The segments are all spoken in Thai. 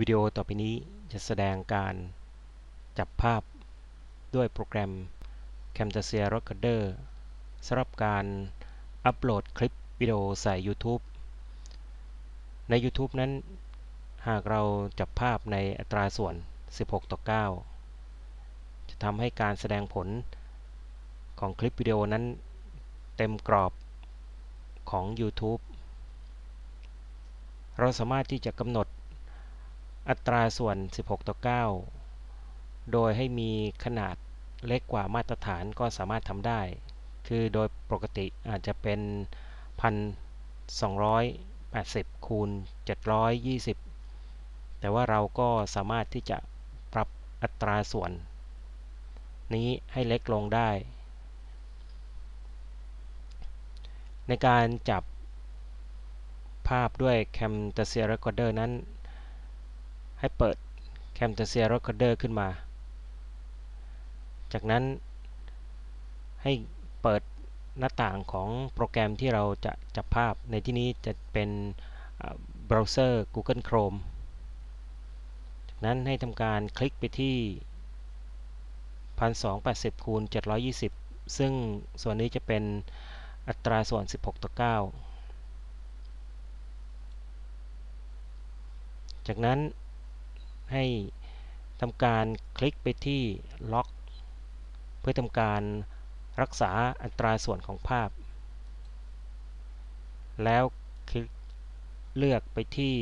วิดีโอต่อไปนี้จะแสดงการจับภาพด้วยโปรแกรม Camtasia Recorder สำหรับการอัปโหลดคลิปวิดีโอใส่ YouTube ใน YouTube นั้น หากเราจับภาพในอัตราส่วน 16 ต่อ 9 จะทำให้การแสดงผลของคลิปวิดีโอนั้น เต็มกรอบของ YouTube เราสามารถที่จะกำหนด อัตราส่วน 16 ต่อ 9 โดยให้มีขนาดเล็กกว่ามาตรฐานก็สามารถทำได้ คือโดยปกติอาจจะเป็น 1,280 คูณ 720 แต่ว่าเราก็สามารถที่จะปรับอัตราส่วน นี้ให้เล็กลงได้ ในการจับภาพด้วย Camtasia Recorder นั้น ให้เปิด Camtasia Recorder ขึ้นมา จากนั้นให้เปิดหน้าต่างของโปรแกรมที่เราจะจับภาพ ในที่นี้จะเป็นเบราว์เซอร์ Google Chrome จากนั้นให้ทำการคลิกไปที่ 1280คูณ720 ซึ่งส่วนนี้จะเป็นอัตราส่วน 16 ต่อ 9 จากนั้น ให้ทำการคลิกไปที่ล็อก เพื่อทำการรักษาอัตราส่วนของภาพ แล้วคลิกเลือกไปที่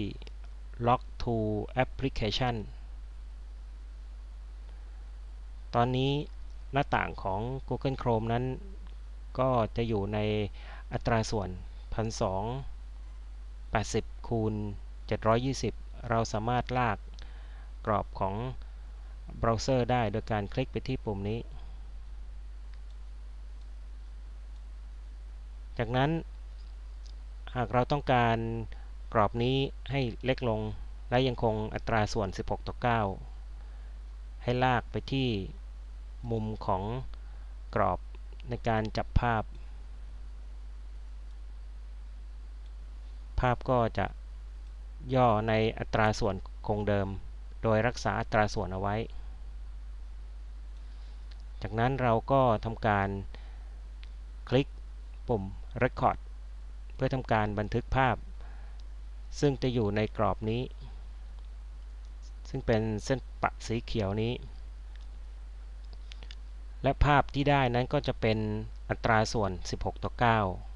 Lock to Application ตอนนี้หน้าต่างของ Google Chrome นั้น ก็จะอยู่ในอัตราส่วน 1280 คูณ 720 เราสามารถลาก กรอบของเบราว์เซอร์ได้โดยการคลิกไปที่ปุ่มนี้ จากนั้นหากเราต้องการกรอบนี้ให้เล็กลง และยังคงอัตราส่วน 16 ต่อ 9 ให้ลากไปที่มุมของกรอบในการจับภาพ ภาพก็จะย่อในอัตราส่วนคงเดิม โดยรักษาอัตราส่วนเอาไว้ จากนั้นเราก็ทำการคลิกปุ่ม Record เพื่อทำการบันทึกภาพ ซึ่งจะอยู่ในกรอบนี้ ซึ่งเป็นเส้นปะสีเขียวนี้ และภาพที่ได้นั้นก็จะเป็นอัตราส่วน 16 ต่อ 9